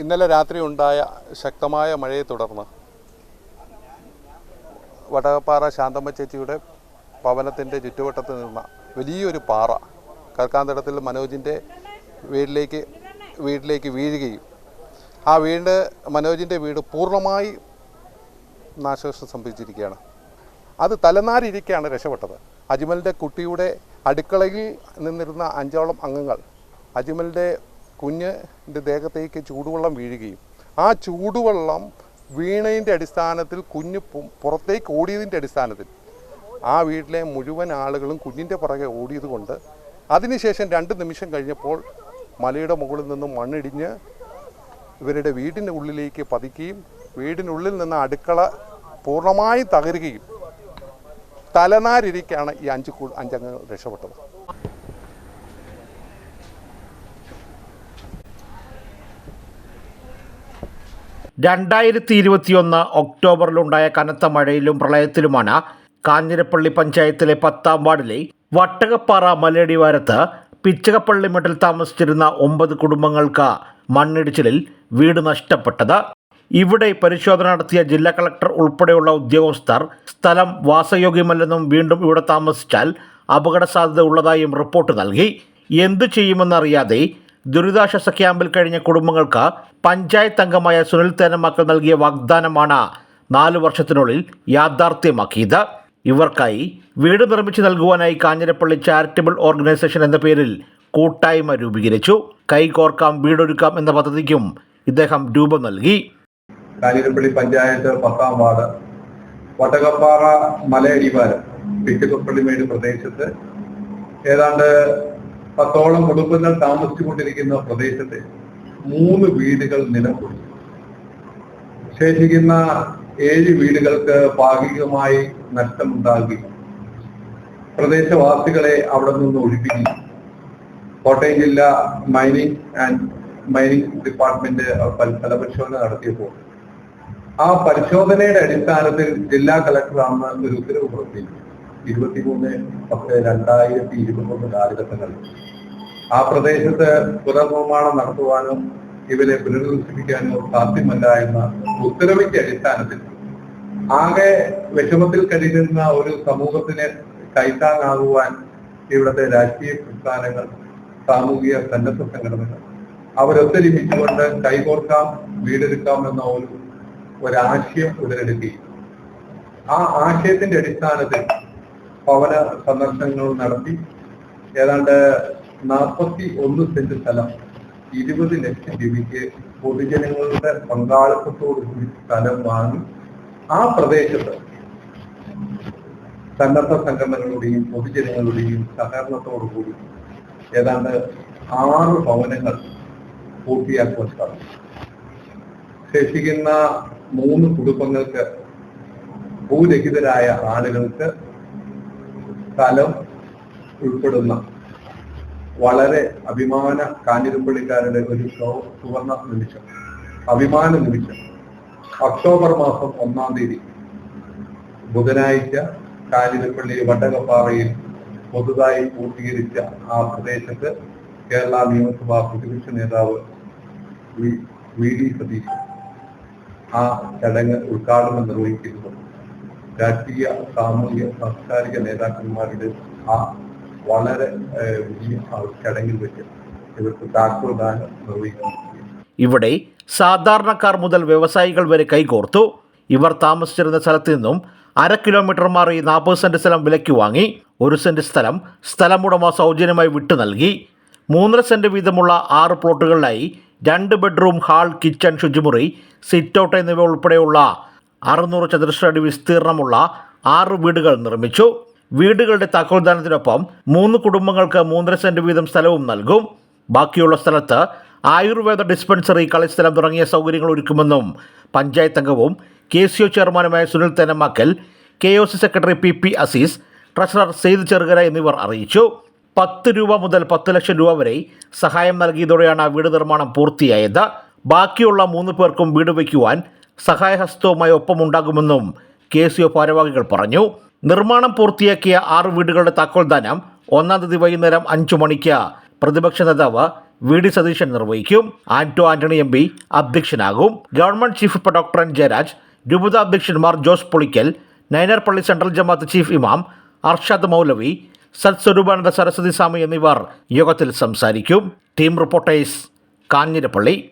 ഇന്നലെ രാത്രി ഉണ്ടായ ശക്തമായ മഴയെ തുടർന്ന് വടകപ്പാറ ശാന്തമ്മ ചേച്ചിയുടെ ഭവനത്തിന്റെ ചുറ്റുവട്ടത്ത് നിന്ന വലിയൊരു പാറ കർക്കാന്തടത്തിൽ മനോജിന്റെ വീട്ടിലേക്ക് വീട്ടിലേക്ക് വീഴുകയും ആ വീട് മനോജിന്റെ വീട് പൂർണമായി നാശനഷ്ടം സംഭവിച്ചിരിക്കുകയാണ്. അത് തലനാരിരിക്കാണ് രക്ഷപ്പെട്ടത്. അജ്മലിന്റെ കുട്ടിയുടെ അടുക്കളയിൽ നിന്നിരുന്ന അഞ്ചോളം അംഗങ്ങൾ അജ്മലിന്റെ കുഞ്ഞിന്റെ ദേഹത്തേക്ക് ചൂടുവെള്ളം വീഴുകയും ആ ചൂടുവെള്ളം വീണതിന്റെ അടിസ്ഥാനത്തിൽ കുഞ്ഞ് പുറത്തേക്ക് ഓടിയതിന്റെ അടിസ്ഥാനത്തിൽ ആ വീട്ടിലെ മുഴുവൻ ആളുകളും കുഞ്ഞിന്റെ പുറകെ ഓടിയത് കൊണ്ട് അതിനുശേഷം രണ്ട് നിമിഷം കഴിഞ്ഞപ്പോൾ മലയുടെ മുകളിൽ നിന്നും മണ്ണിടിഞ്ഞ് ഇവരുടെ വീടിന്റെ ഉള്ളിലേക്ക് പതിക്കുകയും വീടിനുള്ളിൽ നിന്ന് അടുക്കള പൂർണമായും തകരുകയും തലനാരിരിക്കാണ് ഈ അഞ്ച് അഞ്ചംഗങ്ങൾ രക്ഷപ്പെട്ടത്. രണ്ടായിരത്തി ഇരുപത്തിയൊന്ന് ഒക്ടോബറിലുണ്ടായ കനത്ത മഴയിലും പ്രളയത്തിലുമാണ് കാഞ്ഞിരപ്പള്ളി പഞ്ചായത്തിലെ പത്താം വാർഡിലെ വട്ടകപ്പാറ മലയടിവാരത്ത് പിച്ചകപ്പള്ളി മെട്ടിൽ താമസിച്ചിരുന്ന ഒമ്പത് കുടുംബങ്ങൾക്ക് മണ്ണിടിച്ചിലിൽ വീട് നഷ്ടപ്പെട്ടത്. ഇവിടെ പരിശോധന നടത്തിയ ജില്ലാ കളക്ടർ ഉൾപ്പെടെയുള്ള ഉദ്യോഗസ്ഥർ സ്ഥലം വാസയോഗ്യമല്ലെന്നും വീണ്ടും ഇവിടെ താമസിച്ചാൽ അപകട സാധ്യത ഉള്ളതായും റിപ്പോർട്ട് നൽകി. എന്തു ചെയ്യുമെന്നറിയാതെ ദുരിതാശ്വാസ ക്യാമ്പിൽ കഴിഞ്ഞ കുടുംബങ്ങൾക്ക് പഞ്ചായത്ത് അംഗമായ സുനിൽ തേനമാക്കൽ നൽകിയ വാഗ്ദാനമാണ് നാലു വർഷത്തിനുള്ളിൽ യാഥാർത്ഥ്യമാക്കിയത്. ഇവർക്കായി വീട് നിർമ്മിച്ചു നൽകുവാനായി കാഞ്ഞിരപ്പള്ളി ചാരിറ്റബിൾ ഓർഗനൈസേഷൻ എന്ന പേരിൽ കൂട്ടായ്മ രൂപീകരിച്ചു. കൈകോർക്കാം വീടൊരുക്കാം എന്ന പദ്ധതിക്കും ഇദ്ദേഹം രൂപം നൽകി. കാഞ്ഞിരപ്പള്ളി പഞ്ചായത്ത് പത്താം വാർഡ് വട്ടകപ്പാറ മലയടിവാരം പിച്ചക്കപ്പള്ളിമേട് പ്രദേശത്ത്. ഏതാണ്ട് പത്തോളം കുടുംബങ്ങൾ താമസിച്ചുകൊണ്ടിരിക്കുന്ന പ്രദേശത്തെ മൂന്ന് വീടുകൾ നിലംപൊളി ശേഷിക്കുന്ന ഏഴ് വീടുകൾക്ക് ഭാഗികമായി നഷ്ടമുണ്ടാകുകയും പ്രദേശവാസികളെ അവിടെ നിന്ന് ഒഴിപ്പിക്കുകയും കോട്ടയം ജില്ല മൈനിങ് ആൻഡ് മൈനിങ് ഡിപ്പാർട്ട്മെന്റ് ഫല- ഫലപരിശോധന നടത്തിയപ്പോൾ ആ പരിശോധനയുടെ അടിസ്ഥാനത്തിൽ ജില്ലാ കളക്ടർ അന്ന് ഒരു ഉത്തരവ് പുറത്തിറക്കി ഇരുപത്തിമൂന്ന് പത്ത് രണ്ടായിരത്തി ഇരുപത്തൊന്ന് കാലഘട്ടങ്ങളിൽ ആ പ്രദേശത്ത് പുനർനിർമ്മാണം നടത്തുവാനോ ഇവരെ പുനരധിവസിപ്പിക്കാനോ സാധ്യമല്ല എന്ന ഉത്തരവിന്റെ അടിസ്ഥാനത്തിൽ ആകെ വിഷമത്തിൽ കഴിയുന്ന ഒരു സമൂഹത്തിനെ കൈത്താങ്ങാകുവാൻ ഇവിടുത്തെ രാഷ്ട്രീയ പ്രസ്ഥാനങ്ങൾ സാമൂഹിക സന്നദ്ധ സംഘടനകൾ അവരൊത്തൊരുമിച്ചുകൊണ്ട് കൈകോർക്കാം വീടെടുക്കാം എന്ന ഒരു ഒരാശയം ഉടലെടുക്കുകയും ആ ആശയത്തിന്റെ അടിസ്ഥാനത്തിൽ ഭവന സന്ദർശനങ്ങൾ നടത്തി ഏതാണ്ട് നാൽപ്പത്തി ഒന്ന് സെന്റ് സ്ഥലം ഇരുപത് ലക്ഷം രൂപയ്ക്ക് പൊതുജനങ്ങളുടെ പങ്കാളിത്തത്തോടുകൂടി സ്ഥലം വാങ്ങി ആ പ്രദേശത്ത് സന്നദ്ധ സംഘടനകളുടെയും പൊതുജനങ്ങളുടെയും സഹകരണത്തോടുകൂടി ഏതാണ്ട് ആറ് ഭവനങ്ങൾ പൂർത്തിയാക്കുവാൻ സാധിക്കും ശേഷിക്കുന്ന മൂന്ന് കുടുംബങ്ങൾക്ക് ഭൂരഹിതരായ ആളുകൾക്ക് സ്ഥലം ഉൾപ്പെടുന്ന വളരെ അഭിമാന കാഞ്ഞിരപ്പള്ളിക്കാരുടെ ഒരു സുവർണ നിമിഷം അഭിമാന നിമിഷം ഒക്ടോബർ മാസം ഒന്നാം തീയതി ബുധനാഴ്ച കാഞ്ഞിരപ്പള്ളി വട്ടകപ്പാറയിൽ പുതുതായി പൂർത്തീകരിച്ച ആ പ്രദേശത്ത് കേരള നിയമസഭാ പ്രതിപക്ഷ നേതാവ് വി- ഡി. സതീശൻ ആ ചടങ്ങ് ഉദ്ഘാടനം നിർവഹിക്കുന്നു രാഷ്ട്രീയ സാമൂഹിക സാംസ്കാരിക നേതാക്കന്മാരുടെ ആ വളരെ വലിയ ചടങ്ങിൽ വെച്ച് ഇവർക്ക് താക്കോൽദാനം നിർവഹിക്കുന്നു ഇവിടെ സാധാരണക്കാർ മുതൽ വ്യവസായികൾ വരെ കൈകോർത്തു. ഇവർ താമസിച്ചിരുന്ന സ്ഥലത്ത് നിന്നും അര കിലോമീറ്റർ മാറി നാൽപ്പത് സെന്റ് സ്ഥലം വിലയ്ക്ക് വാങ്ങി ഒരു സെന്റ് സ്ഥലം സ്ഥലമുടമ സൗജന്യമായി വിട്ടു നൽകി. മൂന്നര സെന്റ് വീതമുള്ള ആറ് പ്ലോട്ടുകളിലായി രണ്ട് ബെഡ്റൂം ഹാൾ കിച്ചൺ ശുചിമുറി സിറ്റൗട്ട് എന്നിവ ഉൾപ്പെടെയുള്ള അറുന്നൂറ് ചതുരശ്ര അടി വിസ്തീർണമുള്ള ആറ് വീടുകൾ നിർമ്മിച്ചു. വീടുകളുടെ താക്കോൽദാനത്തിനൊപ്പം മൂന്ന് കുടുംബങ്ങൾക്ക് മൂന്നര സെന്റ് വീതം സ്ഥലവും നൽകും. ബാക്കിയുള്ള സ്ഥലത്ത് ആയുർവേദ ഡിസ്പെൻസറി കളിസ്ഥലം തുടങ്ങിയ സൗകര്യങ്ങൾ ഒരുക്കുമെന്നും പഞ്ചായത്ത് അംഗവും കെ സി ഒ ചെയർമാനുമായ Sunil Thenamakkal K O C secretary P P Azeez treasurer Syed Cherukara എന്നിവർ അറിയിച്ചു. പത്ത് രൂപ മുതൽ പത്ത് ലക്ഷം രൂപ വരെ സഹായം നൽകിയതോടെയാണ് വീട് നിർമ്മാണം പൂർത്തിയായത്. ബാക്കിയുള്ള മൂന്ന് പേർക്കും വീട് വയ്ക്കുവാൻ സഹായഹസ്തവുമായി ഒപ്പമുണ്ടാകുമെന്നും കെ സി ഒ ഭാരവാഹികൾ പറഞ്ഞു. നിർമ്മാണം പൂർത്തിയാക്കിയ ആറ് വീടുകളുടെ താക്കോൽദാനം ഒന്നാം തീയതി വൈകുന്നേരം അഞ്ചു മണിക്ക് പ്രതിപക്ഷ നേതാവ് വി. ഡി. സതീശൻ നിർവഹിക്കും. Anto Antony M P അധ്യക്ഷനാകും. Government chief whip doctor N. Jayaraj രൂപത അധ്യക്ഷന്മാർ ജോസ് പൊളിക്കൽ നൈനർപള്ളി സെൻട്രൽ ജമാഅത്ത് ചീഫ് ഇമാം അർഷാദ് മൗലവി സത് സ്വരൂപാനന്ദ സരസ്വതി സ്വാമി എന്നിവർ യോഗത്തിൽ സംസാരിക്കും. Team reporters Kanjirappally.